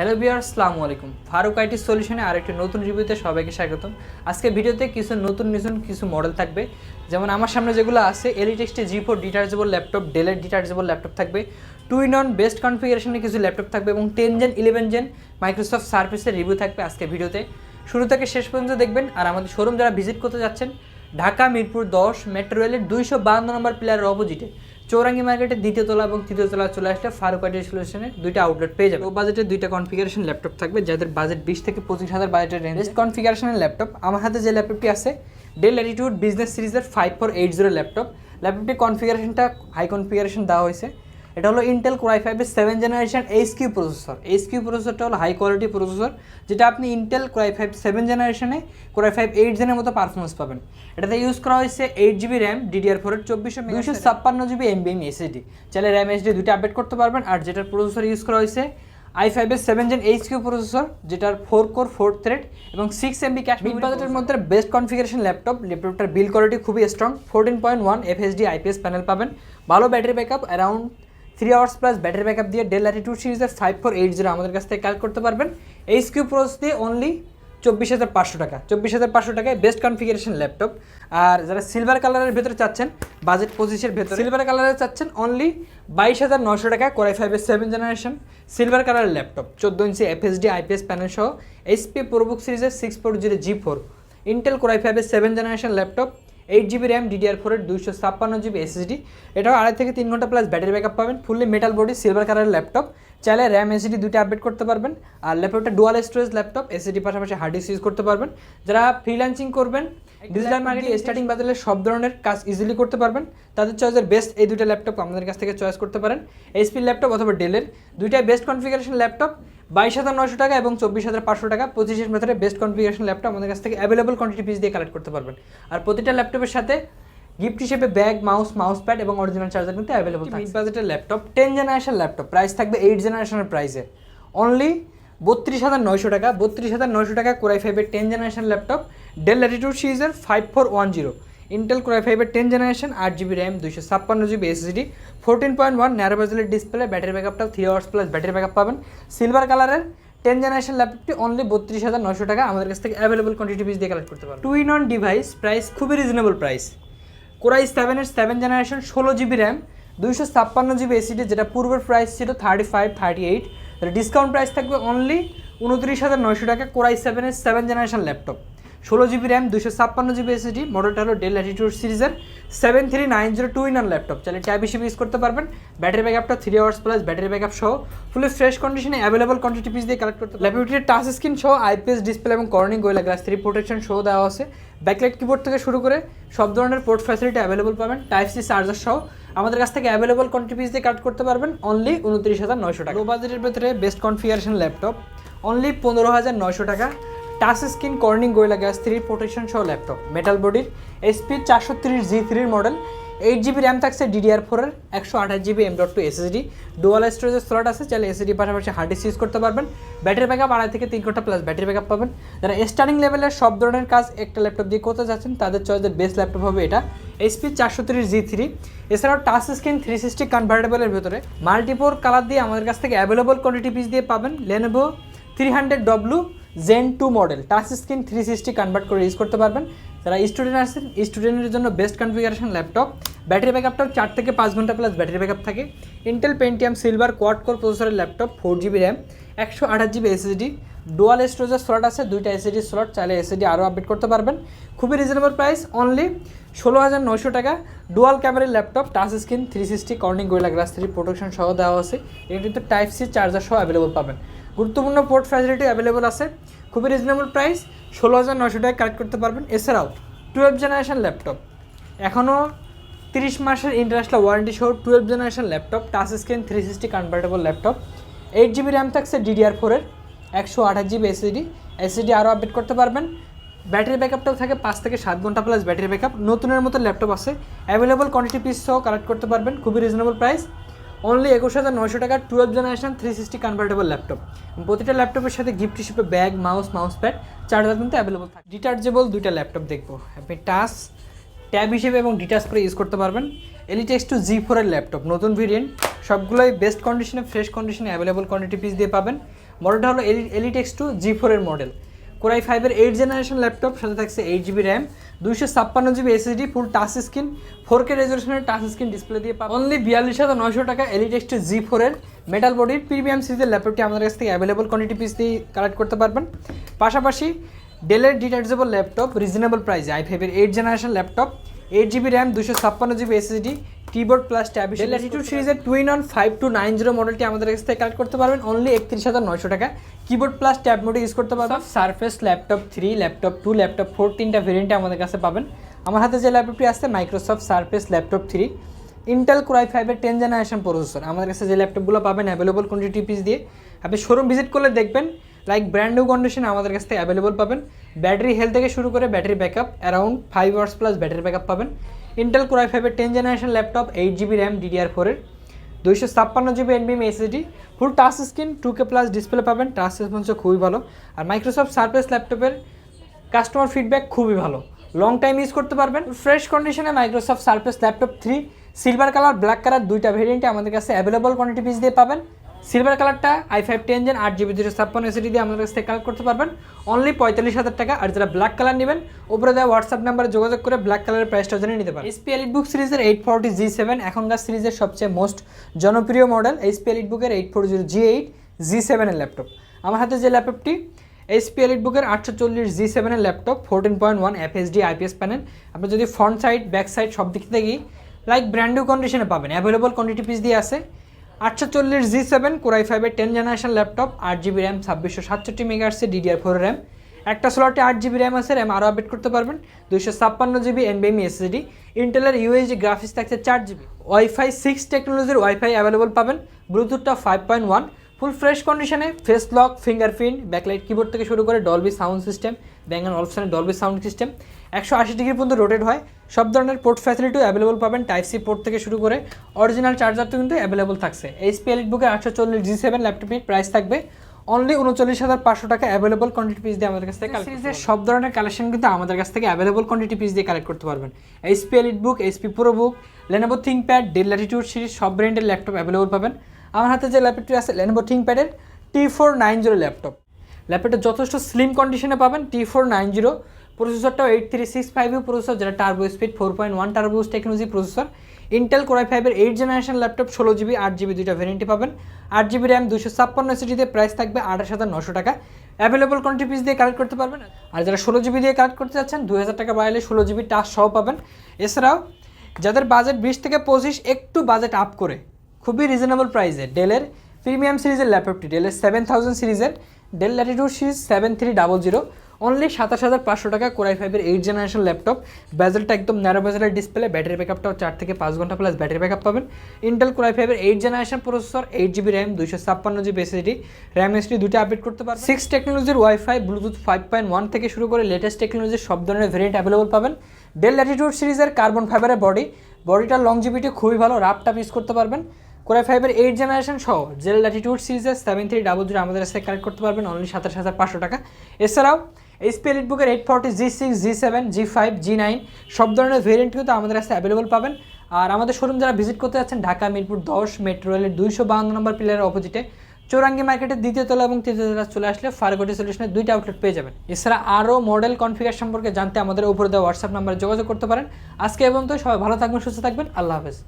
Hello বিয়ার আসসালামু আলাইকুম। Faruk IT সলিউশনে আরেকটি নতুন রিভিউতে সবাইকে স্বাগতম। আজকে ভিডিওতে কিছু নতুন নতুন কিছু মডেল থাকবে। যেমন আমার সামনে যেগুলো আছে এলিটেক্সটি জি ফোর ডিটার্জেবল ল্যাপটপ ডেলের ডিটার্জেবল ল্যাপটপ থাকবে। টু ইন অন বেস্ট কনফিগারেশনের কিছু ল্যাপটপ থাকবে এবং ten gen eleven gen Microsoft সার্ভিসের রিভিউ থাকবে আজকে ভিডিওতে। শুরু থেকে শেষ পর্যন্ত দেখবেন আর আমাদের শোরুম যারা ভিজিট করতে যাচ্ছেন, ঢাকা, মিরপুর দশ মেট্রো রেলের দুইশো বাহান্ন নম্বর প্লেয়ারের অপোজিটে চৌরাঙ্গি মার্কেটের দ্বিতীয় তলা এবং তৃতীয় তলা চলে আসলে ফারুক আইটি সলিউশনের দুইটা আউটলেট পেয়ে যাবে ও বাজেটের দুইটা কনফিগারেশন ল্যাপটপ থাকবে যাদের বাজেট বিশ থেকে পঁচিশ হাজার বাজেটের রেঞ্জ কনফিগারেশনের ল্যাপটপ আমার হাতে যে ল্যাপটপটি আছে ডেল অ্যাটিটিউড বিজনেস সিরিজের five four eight zero laptop ল্যাপটপটির কনফিগারেশনটা হাই কনফিগারেশন দেওয়া হয়েছে। এটা হলো ইন্টেল কোরাই ফাইভের seven generation H Q processor H Q প্রসেসরটা হলো হাই কোয়ালিটি প্রসেসর যেটা আপনি Intel core i five seven জেনারেশনে কোরাই ফাইভ এইট জেনের মতো পারফরমেন্স পাবেন। এটাতে ইউজ করা হয়েছে এইট জিবি র্যাম ডিডিআর ফোরের চব্বিশশো দুশো ছাপ্পান্ন জিবি এমবিএম এসএসডি চাইলে র্যাম এসডি দুইটা আপডেট করতে পারবেন। আর যেটার প্রসেসর ইউজ করা হয়েছে আই ফাইভের seven gen H Q processor যেটার ফোর কোর ফোর থ্রেড এবং সিক্স এমবি ক্যাশ মিড বাজেটের মধ্যে বেস্ট কনফিগারেশন ল্যাপটপ ল্যাপটপটার বিল কোয়ালিটি খুবই strong fourteen point one FHD IPS panel পাবেন। ভালো battery backup around three hours plus battery backup দিয়ে Dell Latitude সিরিজের ফাইভ ফোর এইট জিরো আমাদের কাছ থেকে কালেক্ট করতে পারবেন। এইচ কিউ প্রোস দিয়ে অনলি চব্বিশ হাজার পাঁচশো টাকা। চব্বিশ হাজার পাঁচশো টাকায় বেস্ট কনফিগারেশন ল্যাপটপ আর যারা সিলভার কালারের ভেতরে চাচ্ছেন বাজেট পঁচিশের ভেতরে সিলভার কালারের চাচ্ছেন অনলি বাইশ হাজার নশো টাকা কোরাই ফাইভের সেভেন জেনারেশন সিলভার কালারের ল্যাপটপ চোদ্দ ইঞ্চি এফএসডি আইপিএস প্যানেল সহ এইচপি প্রোবুক সিরিজের six four zero G four Intel core i ফাইভের seven generation laptop eight GB RAM DDR ফোরের দুইশো ছাপ্পান্ন জিবি এসএসডি এটাও আড়াই থেকে তিন ঘণ্টা প্লাস ব্যাটারি ব্যাকআপ পাবেন। ফুললি মেটাল বডি সিলভার কালারের ল্যাপটপ চাইলে র্যাম এসএসডি দুইটা আপডেট করতে পারবেন। আর ল্যাপটপটা ডুয়াল স্টোরেজ ল্যাপটপ এসএসডি পাশাপাশি হার্ড ডিস্ক ইউজ করতে পারবেন। যারা ফ্রিল্যান্সিং করবেন ডিজিটাল মার্কেটিং স্টার্টিং বাজারে সব ধরনের কাজ ইজিলি করতে পারবেন। তাদের চয়েসের বেস্ট এই দুইটা ল্যাপটপ আমাদের কাছ থেকে চয়েস করতে পারেন। এইচপি ল্যাপটপ অথবা ডেলের দুইটাই বেস্ট কনফিগারেশন ল্যাপটপ বাইশ হাজার নশো টাকা এবং চব্বিশ হাজার পাঁচশো টাকা। পঁচিশের ভেতরে বেস্ট কনফিগারেশন ল্যাপটপ আমাদের কাছ থেকে অ্যাভেলেবল কোয়ান্টিটি পিস দিয়ে কালেক্ট করতে পারবেন। আর প্রতিটা ল্যাপটপের সাথে গিফট হিসেবে ব্যাগ মাউস মাউস প্যাড এবং অরিজিনাল চার্জার কিন্তু অ্যাভেলেবল মিড বাজেটের laptop ten generation laptop price থাকবে এইট জেনারেশনের প্রাইসে অনলি বত্রিশ হাজার নয়শো টাকা। বত্রিশ হাজার নয়শো টাকা কোরাই ফাইভের ten generation laptop Dell Latitude সিরিজের five four one zero Intel core i ফাইভের টেন জেনারেশন আট জিবি র্যাম দুইশো ছাপ্পান্ন GB SSD fourteen point one narrow বেজেলের display battery ব্যাকআপটাও three hours plus battery backup পাবেন। সিলভার কালারের ten generation ল্যাপটপটি only বত্রিশ হাজার নশো টাকা আমাদের কাছ থেকে অ্যাভেলেবল কোয়ান্টিটি পিস দিয়ে কালেক্ট করতে পারবেন। Two in one device price খুবই রিজনেবল প্রাইস কোরাই সেভেনের সেভেন জেনারেশন ষোলো জিবি র্যাম দুইশো ছাপ্পান্ন জিবি এসিডি যেটা পূর্বের প্রাইস ছিল thirty five thirty eight discount price থাকবে অনলি উনত্রিশ হাজার নয়শো টাকা কোরাই সেভেনের সেভেন জেনারেশন ল্যাপটপ ষোলো জিবি র্যাম দুশো ছাপ্পান্ন জিবি এসিডি মডেলটা হলো ডেল অ্যাটিটিউড সিরিজের seven three nine zero two in laptop চাইলে ট্যাব হিসেবে ইউজ করতে পারবেন। Battery ব্যাকআপটা three hours plus battery backup সহ। ফুলি ফ্রেশ কন্ডিশনে অ্যাভেলেবল কোয়ান্টিটি পিস দিয়ে কালেক্ট করতে ল্যাপটপটির টাচ স্ক্রিন সহ আইপিএস ডিসপ্লে এবং Corning Gorilla glass three protection সহ দেওয়া আছে। ব্যাকলাইট কিবোর্ড থেকে শুরু করে সব ধরনের পোর্ট ফ্যাসিলিটি অ্যাভেলেবল পাবেন। টাইপ সি চার্জার সহ। আমাদের কাছ থেকে অ্যাভেলেবল পিস দিয়ে কালেক্ট করতে পারবেন অনলি উনত্রিশ হাজার নয়শো টাকা। লো বাজেটের ভেতরে বেস্ট কনফিগারেশন ল্যাপটপ অনলি পনেরো হাজার নয়শো টাকা। Touch screen Corning Gorilla glass three protection সহ ল্যাপটপ মেটাল বডির এসপি চারশো তিরিশ জি থ্রির মডেল এইট জিবি র্যাম থাকছে ডিডিআর ফোরের একশো আঠাশ GB M dot two SSD dual স্টোরেজের স্লট আছে, চাইলে এসএসডি পাশাপাশি হার্ড ডিস্ক ইউজ করতে পারবেন। ব্যাটারি ব্যাকআপ আড়াই থেকে তিন ঘণ্টা প্লাস ব্যাটারি ব্যাকআপ পাবেন। যারা স্টার্টিং লেভেলের সব ধরনের কাজ, একটা ল্যাপটপ দিয়ে করতে যাচ্ছেন, তাদের চয়েসের বেস্ট ল্যাপটপ হবে এটা এইচপি চারশো তিরিশ জি থ্রি এছাড়াও টাচ স্ক্রিন থ্রি সিক্সটি কনভার্টেবলের ভেতরে মাল্টিপোর কালার দিয়ে আমাদের কাছ থেকে অ্যাভেলেবল কোয়ান্টিটি পিস দিয়ে পাবেন Lenovo three hundred W gen two model touch screen three sixty convert করে ইউজ করতে পারবেন। যারা স্টুডেন্ট আছেন স্টুডেন্টের জন্য বেস্ট কনফিগারেশন ল্যাপটপ ব্যাটারি ব্যাকআপটাও চার থেকে পাঁচ ঘণ্টা প্লাস ব্যাটারি ব্যাকআপ থাকে। Intel Pentium silver quad core প্রসেসরের ল্যাপটপ ফোর জিবি র্যাম একশো আঠাশ জিবি এসএসডি ডুয়াল স্টোরেজের স্লট আছে, দুইটা এসএসডি স্লট চাইলে এসএসডি আরও আপডেট করতে পারবেন। খুবই রিজনেবল প্রাইস অনলি ষোলো হাজার নয়শো টাকা। ডুয়াল ক্যামেরার laptop touch screen three sixty Corning Gorilla glass three protection সহ দেওয়া আছে। এটা কিন্তু টাইপ সি চার্জার সহ অ্যাভেলেবল পাবেন। গুরুত্বপূর্ণ পোর্ট ফ্যাসিলিটি অ্যাভেলেবল আছে। খুবই রিজনেবল প্রাইস ষোলো হাজার নশো টাকায় কালেক্ট করতে পারবেন। এছাড়াও টুয়েলভ জেনারেশন ল্যাপটপ এখনও তিরিশ মাসের ইন্টারন্যাশনাল ওয়ারেন্টি সহ twelve generation laptop touch screen three sixty convertible laptop eight GB RAM থাকছে ডিডিআর ফোরের একশো আঠাশ জিবি এসএসডি এসএসডি আরও আপডেট করতে পারবেন। ব্যাটারি ব্যাকআপটাও থাকে, পাঁচ থেকে সাত ঘণ্টা প্লাস ব্যাটারি ব্যাকআপ নতুনের মতো ল্যাপটপ আছে। অ্যাভেলেবল কোয়ান্টিটি পিস সহ কালেক্ট করতে পারবেন। খুবই রিজনেবল প্রাইস অনলি একুশ হাজার নয়শো টাকা twelve generation three sixty convertible laptop প্রতিটা ল্যাপটপের সাথে গিফট হিসেবে bag mouse mouse pad charger কিন্তু অ্যাভেলেবল থাকে। ডিটার্জেবল দুইটা ল্যাপটপ দেখব। আপনি টাচ ট্যাব হিসেবে এবং ডিটাচ করে ইউজ করতে পারবেন। এলিটেক্স টু জি ফোরের ল্যাপটপ নতুন ভেরিয়েন্ট সবগুলোই বেস্ট কন্ডিশনে ফ্রেশ কন্ডিশনে অ্যাভেলেবল কোয়ান্টিটি পিস দিয়ে পাবেন। মডেলটা হলো এলিট এক্স টু জি ফোরের মডেল কোরাই ফাইভের এইট জেনারেশন ল্যাপটপ সাথে থাকছে এইট জিবি র্যাম দুইশো ছাপ্পান্ন GB SSD full touch screen four K রেজলিউশনের touch screen display দিয়ে পাবেন। অনলি বিয়াল্লিশ হাজার নয়শো টাকা এলিট এক্স টু জি ফোরের মেটাল বডির প্রিমিয়াম সিরিজের ল্যাপটপটি আমাদের কাছ থেকে অ্যাভেলেবল কোয়ান্টিটি পিস দিয়ে কালেক্ট করতে পারবেন। পাশাপাশি ডেলের ডিটাচেবল ল্যাপটপ রিজনেবল প্রাইসে আই ফাইভের eight generation laptop eight GB RAM দুশো ছাপ্পান্ন GB SSD keyboard plus tab Dell Latitude সিরিজের two in one five two nine zero মডেলটি আমাদের কাছ থেকে কালেক্ট করতে পারবেন। অনলি একত্রিশ হাজার নয়শো টাকা কিবোর্ড প্লাস ট্যাব মোডে ইউজ করতে পারবেন। Surface laptop three laptop two laptop four তিনটা ভেরিয়েন্টে আমাদের কাছে পাবেন। আমার হাতে যে ল্যাপটপটি আসছে Microsoft Surface laptop three Intel core i ফাইভের টেন জেনারেশন প্রসেসর আমাদের কাছে যে ল্যাপটপগুলো পাবেন অ্যাভেলেবল কোয়ান্টিটি পিস দিয়ে। আপনি শোরুম ভিজিট করলে দেখবেন লাইক ব্র্যান্ড নিউ কন্ডিশন আমাদের কাছ থেকে অ্যাভেলেবল পাবেন। ব্যাটারি হেলথ থেকে শুরু করে battery backup around five hours plus battery backup পাবেন। ইন্টেল কোরাই ফাইভের ten generation laptop eight GB RAM DDR ফোরের দুইশো ছাপ্পান্ন GB এনবিএম SSD full touch screen two K plus display পাবেন টাচ রেসপন্সও খুবই ভালো। আর মাইক্রোসফট সার্ফেস ল্যাপটপের কাস্টমার ফিডব্যাক খুবই ভালো। লং টাইম ইউজ করতে পারবেন। ফ্রেশ কন্ডিশনে Microsoft Surface laptop three silver colour black colour দুইটা ভেরিয়েন্টে আমাদের কাছে অ্যাভেলেবল কোয়ান্টিটি পিস দিয়ে পাবেন। সিলভার কালারটা আই ফাইভ টেন জেন আট জিবি দুশো ছাপ্পান্ন এসিডি দিয়ে আমাদের কাছ থেকে কালেক্ট করতে পারবেন। অনলি পঁয়তাল্লিশ হাজার টাকা। আর যারা ব্ল্যাক কালার নেবেন, উপরে দেওয়া হোয়াটসঅ্যাপ নাম্বারে যোগাযোগ করে ব্ল্যাক কালারের প্রাইসটা জেনে নিতে পারেন। এসপি এলিট বুক সিরিজের এইট ফোরটি জি সেভেন এখনকার সিরিজের সবচেয়ে মোস্ট জনপ্রিয় মডেল এইচপি এলিট বুকের eight four zero G eight G সেভেনের ল্যাপটপ আমার হাতে যে ল্যাপটপটি এইচপি এলিট বুকের আটশো চল্লিশ জি সেভেনের laptop fourteen point one FHD IPS panel আপনি যদি ফ্রন্ট সাইড ব্যাক সাইড সব দিক থেকেই লাইক ব্র্যান্ড নিউ কন্ডিশনে পাবেন। অ্যাভেলেবল কোয়ান্টিটি পিস দিয়ে আছে। আটশো চল্লিশ জি সেভেন, কোরাই ফাইভের টেন জেনারেশন ল্যাপটপ, আট জিবি র্যাম, ছাব্বিশশো সাতষট্টি মেগাহার্সে ডিডিআর ফোর র্যাম। একটা স্লটে আট জিবি র্যাম আছে, র্যাম আরও আপডেট করতে পারবেন। দুইশো ছাপ্পান্ন জিবি এনবিএমি এসএসডি ইন্টেলের ইউএসডি গ্রাফিক্স থাকছে চার জিবি। ওয়াইফাই সিক্স টেকনোলজির ওয়াইফাই অ্যাভেলেবল পাবেন, ব্লুটুথটা five point one, full fresh কন্ডিশনে face lock fingerprint backlight keyboard থেকে শুরু করে Dolby sound system Bang and অপশনের ডলবি সাউন্ড সিস্টেম একশো আশি ডিগ্রি পর্যন্ত রোটেট হয় সব ধরনের পোর্ট ফ্যাসিলিটিও অ্যাভেলেবল পাবেন টাইপ সি পোর্ট থেকে শুরু করে। অরিজিনাল চার্জার তো কিন্তু অ্যাভেলেবল থাকছে। এইচপি এলিট বুকে আটশো চল্লিশ জি সেভেন ল্যাপটপের প্রাইস থাকবে। অনলি উনচল্লিশ হাজার পাঁচশো টাকা অ্যাভেলেবল কোয়ান্টিটি পিস দিয়ে আমাদের কাছ থেকে সিরিজের সব ধরনের কালেকশন কিন্তু আমাদের কাছ থেকে অ্যাভেলেবল কোয়ান্টিটি পিস দিয়ে কালেক্ট করতে পারবেন। HP Elite book HP pro book Lenovo ThinkPad Dell Latitude series সব ব্র্যান্ডের ল্যাপটপ অ্যাভেলেবল পাবেন। আমার হাতে যে ল্যাপটপটি আছে Lenovo থিঙ্কপ্যাডের T four nine zero laptop ল্যাপটপটা যথেষ্ট স্লিম কন্ডিশনে পাবেন T four nine zero প্রসেসরটাও eight three six five processor যেটা turbo speed four point one turbo technology processor Intel core i ফাইভের এইট জেনারেশন ল্যাপটপ ষোলো জিবি আট GB দুইটা ভ্যারিয়েন্টে পাবেন। আট জিবি র্যাম দুশো ছাপ্পান্ন সিটিতে প্রাইস থাকবে আঠাশ হাজার নশো টাকা। অ্যাভেলেবল কোয়ান্টিটি পিস দিয়ে কালেক্ট করতে পারবেন। আর যারা ষোলো জিবি দিয়ে কালেক্ট করতে চাচ্ছেন দু হাজার টাকা বাড়ালে ষোলো জিবি টাচ সহ পাবেন। এছাড়াও, যাদের বাজেট বিশ থেকে পঁচিশ, একটু বাজেট আপ করে, খুবই রিজনেবল প্রাইসে ডেলের প্রিমিয়াম সিরিজের ল্যাপটপটি ডেলের সেভেন থাউজেন্ড সিরিজের Dell Latitude series seven three double zero only সাতাশ হাজার পাঁচশো টাকা কোরাই ফাইভের এইট জেনারেশন ল্যাপটপ ব্যাজেলটা একদম ন্যারো ব্যাজেলের ডিসপ্লে ব্যাটারি ব্যাকআপটাও চার থেকে পাঁচ ঘণ্টা প্লাস ব্যাটারি ব্যাকআপ পাবেন। ইন্টেল কোরাই ফাইভের eight generation processor eight GB RAM দুইশো ছাপ্পান্ন জিবি এসএসডি র্যাম এসডি দুটো আপডেট করতে পারবেন। সিক্স টেকনোলজির wifi bluetooth five point one থেকে শুরু করে লেটেস্ট টেকনোলজির সব ধরনের ভেরিয়েন্ট অ্যাভেলেবল পাবেন। ডেল ল্যাটিটিউড সিরিজের কার্বন ফাইবারের বডি বডিটার লংজিবিটি খুবই ভালো টাপ ইউজ করতে পারবেন। কোরাই ফাইভের এইট জেনারেশন সহ জেল ল্যাটিটিউড সিরিজের সেভেন থ্রি ডাবল জিরো আমাদের কাছে কালেক্ট করতে পারবেন। অনলি সাতাশ হাজার পাঁচশো টাকা। এছাড়াও এইচপি এলিট বুকের eight forty G six G seven G five G nine সব ধরনের ভেরিয়েন্ট কিন্তু আমাদের কাছে অ্যাভেলেবল পাবেন। আর আমাদের শোরুম যারা ভিজিট করতে যাচ্ছেন, ঢাকা, মিরপুর দশ মেট্রো রেলের দুইশো বাহান্ন নম্বর পিলারের অপোজিটে চৌরাঙ্গি মার্কেটের দ্বিতীয় তলা এবং তৃতীয় তলা চলে আসলে ফারগটি সলিউশনের দুইটা আউটলেট পেয়ে যাবেন। এছাড়া আরও মডেল কনফিগার সম্পর্কে জানতে আমাদের উপরে দেওয়া হোয়াটসঅ্যাপ নাম্বারে যোগাযোগ করতে পারেন। আজকে এবং তো সবাই ভালো থাকবেন, সুস্থ থাকবেন, আল্লাহ হাফেজ।